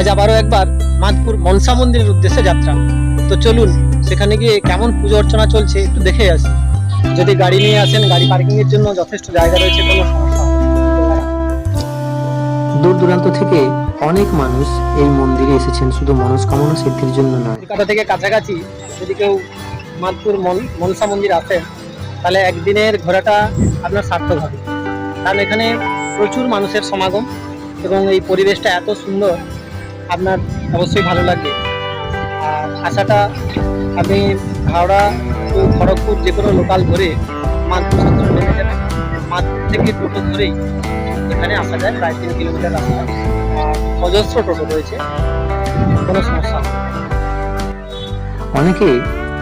আজ আবারও একবার মাদপুর মনসা মন্দিরের উদ্দেশ্যে যাত্রা। তো চলুন সেখানে গিয়ে কেমন পুজো অর্চনা চলছে একটু দেখে আসি। যদি গাড়ি নিয়ে আসেন গাড়ি পার্কিং এর জন্য যথেষ্ট জায়গা রয়েছে কোনো সমস্যা দূর দূরান্ত থেকে অনেক মানুষ এই মন্দিরে এসেছেন শুধু মনস্কামনা সিদ্ধির জন্য নয়। কলকাতা থেকে কাছাকাছি যদি কেউ মাদপুর মন- মনসা মন্দির আসেন তাহলে একদিনের ঘোরাটা আপনার সার্থক হবে। কারণ এখানে প্রচুর মানুষের সমাগম এবং এই পরিবেশটা এত সুন্দর আপনার অবশ্যই ভালো লাগবে আর আশাটা আপনি হাওড়া টু খড়গপুর যে কোনো লোকাল ধরে সত্তর নেমে যাবেন মাদপুর থেকে টোটো ধরেই এখানে আসা যায়, প্রায় তিন কিলোমিটার রাস্তা। অজস্র টোটো রয়েছে, কোনো সমস্যা অনেকে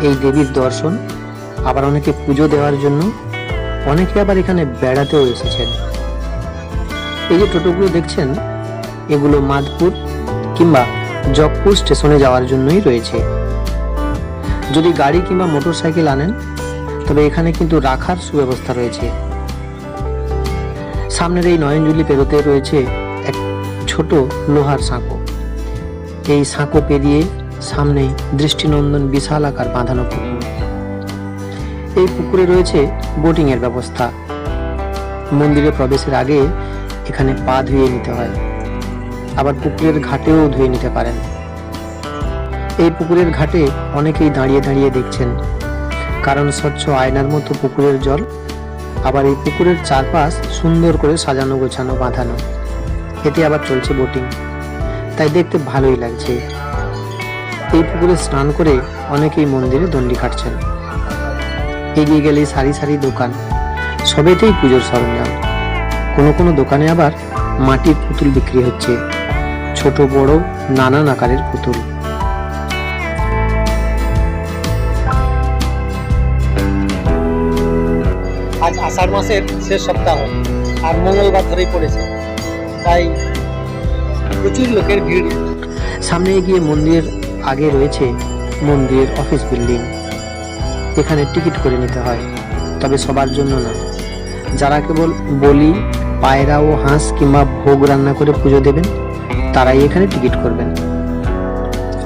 এই দেবীর দর্শন, আবার অনেকে পুজো দেওয়ার জন্য, অনেকে আবার এখানে বেড়াতেও এসেছেন। এই যে টোটোগুলো দেখছেন, এগুলো মাদপুর কিংবা জগপুর স্টেশনে যাওয়ার জন্যই রয়েছে। যদি গাড়ি কিংবা মোটরসাইকেল আনেন, তবে এখানে কিন্তু রাখার সুব্যবস্থা রয়েছে। সামনের এই নয়নজুলি পেরোতে রয়েছে এক ছোট লোহার সাঁকো। এই সাঁকো পেরিয়ে সামনে দৃষ্টিনন্দন বিশাল আকার বাঁধানো পুকুর। এই পুকুরে রয়েছে বোটিংয়ের ব্যবস্থা। মন্দিরে প্রবেশের আগে এখানে পা ধুয়ে নিতে হয়। আবার পুকুরের ঘাটেও ধুয়ে নিতে পারেন। এই পুকুরের ঘাটে অনেকেই দাঁড়িয়ে দাঁড়িয়ে দেখছেন। কারণ স্বচ্ছ আয়নার মতো পুকুরের জল, আবার এই পুকুরের চারপাশ সুন্দর করে সাজানো, গোছানো, বাঁধানো। এতে আবার চলছে বোটিং। তাই দেখতে ভালোই লাগছে। এই পুকুরে স্নান করে অনেকেই মন্দিরে দণ্ডি কাটছেন। এগিয়ে গেলে সারি সারি দোকান। সবেতেই পুজোর সরঞ্জাম। কোনো কোনো দোকানে আবার মাটির পুতুল বিক্রি হচ্ছে। ছোট বড় নানান আকারের পুতুল। আজ আষাঢ় মাসের শেষ সপ্তাহ আর মঙ্গলবার ধরেই পড়েছে। তাই প্রচুর লোকের ভিড়। সামনে গিয়ে মন্দিরের আগে রয়েছে মন্দিরের অফিস বিল্ডিং। এখানে টিকিট করে নিতে হয় তবে সবার জন্য না। যারা কেবল বলি পায়রা ও হাঁস কিংবা ভোগ রান্না করে পুজো দেবেন তারাই এখানে টিকিট করবেন।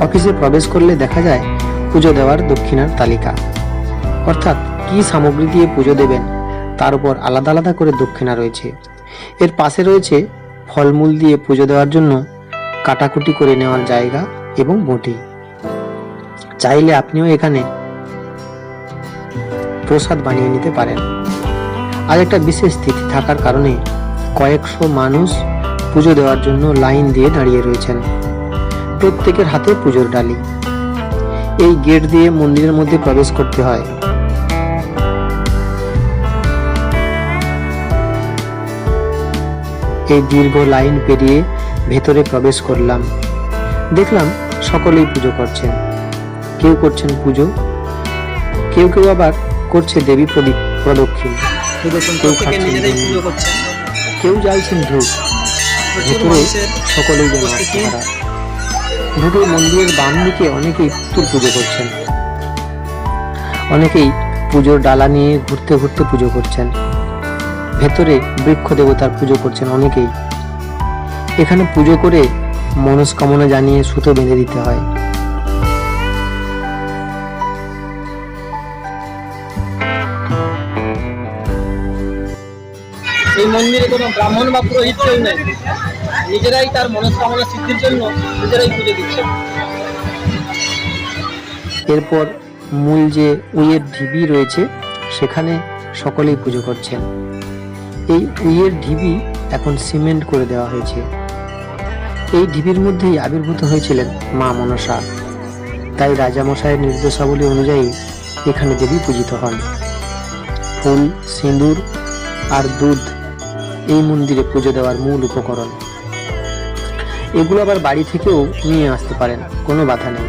অফিসে প্রবেশ করলে দেখা যায় পুজো দেওয়ার দক্ষিণার তালিকা। অর্থাৎ কি সামগ্রী দিয়ে পুজো দেবেন, তার উপর আলাদা আলাদা করে দক্ষিণা রয়েছে। এর পাশে রয়েছে ফলমূল দিয়ে পুজো দেওয়ার জন্য কাটাকুটি করে নেওয়ার জায়গা এবং বটি। চাইলে আপনিও এখানে প্রসাদ বানিয়ে নিতে পারেন। আর একটা বিশেষ তিথি থাকার কারণে কয়েকশো মানুষ পুজো দেওয়ার জন্য লাইন দিয়ে দাঁড়িয়ে রয়েছেন। প্রত্যেকের হাতে পুজোর ডালি। এই গেট দিয়ে মন্দিরের মধ্যে প্রবেশ করতে হয়। এই দীর্ঘ লাইন পেরিয়ে ভেতরে প্রবেশ করলাম। দেখলাম সকলেই পুজো করছেন। কেউ করছেন পুজো। কেউ কেউ আবার করছে দেবী প্রদীপ প্রদক্ষিণ। কেউ খাচ্ছেন কেউ জ্বালছেন ধূপ। ভেতরে সকলেই যেন। ঢুকে মন্দিরের বাম দিকে অনেকেই পুতুল পুজো করছেন। অনেকেই পুজোর ডালা নিয়ে ঘুরতে ঘুরতে পুজো করছেন। ভেতরে বৃক্ষ দেবতার পুজো করছেন অনেকেই। এখানে পুজো করে মনস্কামনা জানিয়ে সুতো বেঁধে দিতে হয়। এই মন্দিরে কোনো ব্রাহ্মণ বা পুরোহিত কেউ নেই। নিজেরাই তার মনস্কামনা সিদ্ধির জন্য নিজেরাই পুজো দিচ্ছেন। এরপর মূল যে উইয়ের ঢিবি রয়েছে, সেখানে সকলেই পুজো করছেন। এই উইয়ের ঢিবি এখন সিমেন্ট করে দেওয়া হয়েছে। এই ঢিবির মধ্যেই আবির্ভূত হয়েছিলেন মা মনসা। তাই রাজামশাইয়ের নির্দেশাবলী অনুযায়ী এখানে দেবী পূজিত হন। ফুল, সিঁদুর আর দুধ এই মন্দিরে পুজো দেওয়ার মূল উপকরণ। এগুলো আবার বাড়ি থেকেও নিয়ে আসতে পারেন, কোনো বাধা নেই।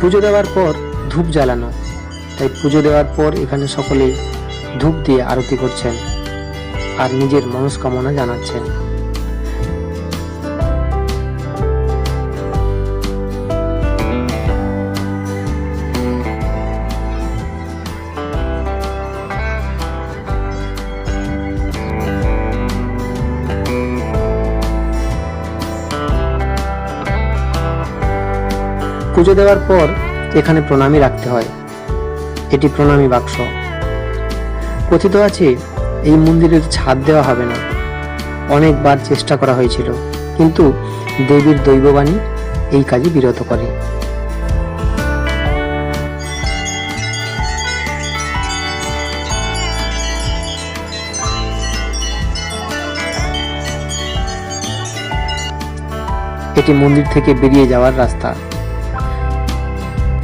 পুজো দেওয়ার পর ধূপ জ্বালানো। তাই পুজো দেওয়ার পর এখানে সকলেই ধূপ দিয়ে আরতি করছেন আর নিজের মনস্কামনা জানাচ্ছেন। পুজো দেওয়ার পর এখানে প্রণামী রাখতে হয়। এটি প্রণামী বাক্স। কথিত আছে, এই মন্দিরের ছাদ দেওয়া হবে না। অনেকবার চেষ্টা করা হয়েছিল, কিন্তু দেবীর দৈববাণী এই কাজে বিরত করে। এটি মন্দির থেকে বেরিয়ে যাওয়ার রাস্তা।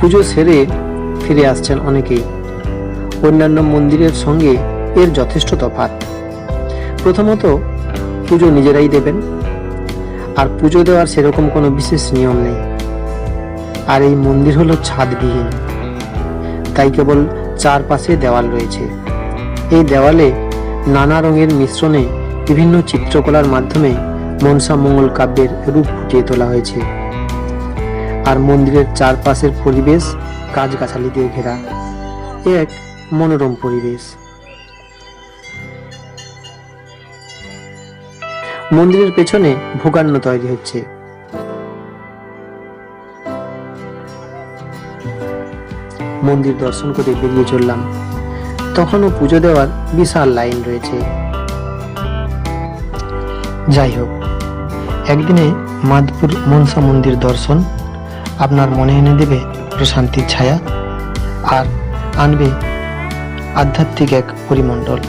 পুজো সেরে ফিরে আসছেন অনেকেই। অন্যান্য মন্দিরের সঙ্গে এর যথেষ্ট তফাৎ। প্রথমত, পুজো নিজেরাই দেবেন, আর পুজো দেওয়ার সেরকম কোনো বিশেষ নিয়ম নেই। আর এই মন্দির হলো ছাদবিহীন। তাই কেবল চারপাশে দেওয়াল রয়েছে। এই দেওয়ালে নানা রঙের মিশ্রণে বিভিন্ন চিত্রকলার মাধ্যমে মনসা মঙ্গল কাব্যের রূপ ফুটিয়ে তোলা হয়েছে। আর মন্দিরের চারপাশের পরিবেশ গাছগাছালি দিয়ে ঘেরা। এক মনোরম পরিবেশ। মন্দিরের পেছনে ভোগান্ন তৈরি হচ্ছে। মন্দির দর্শন করে বেরিয়ে চললাম। তখনও পুজো দেওয়ার বিশাল লাইন রয়েছে। যাই হোক, একদিনে মাদপুর মনসা মন্দির দর্শন আপনার মনে এনে দেবে প্রশান্তির ছায়া আর আনবে আধ্যাত্মিক এক পরিমণ্ডল,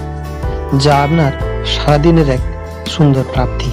যা আপনার সারাদিনের এক সুন্দর প্রাপ্তি।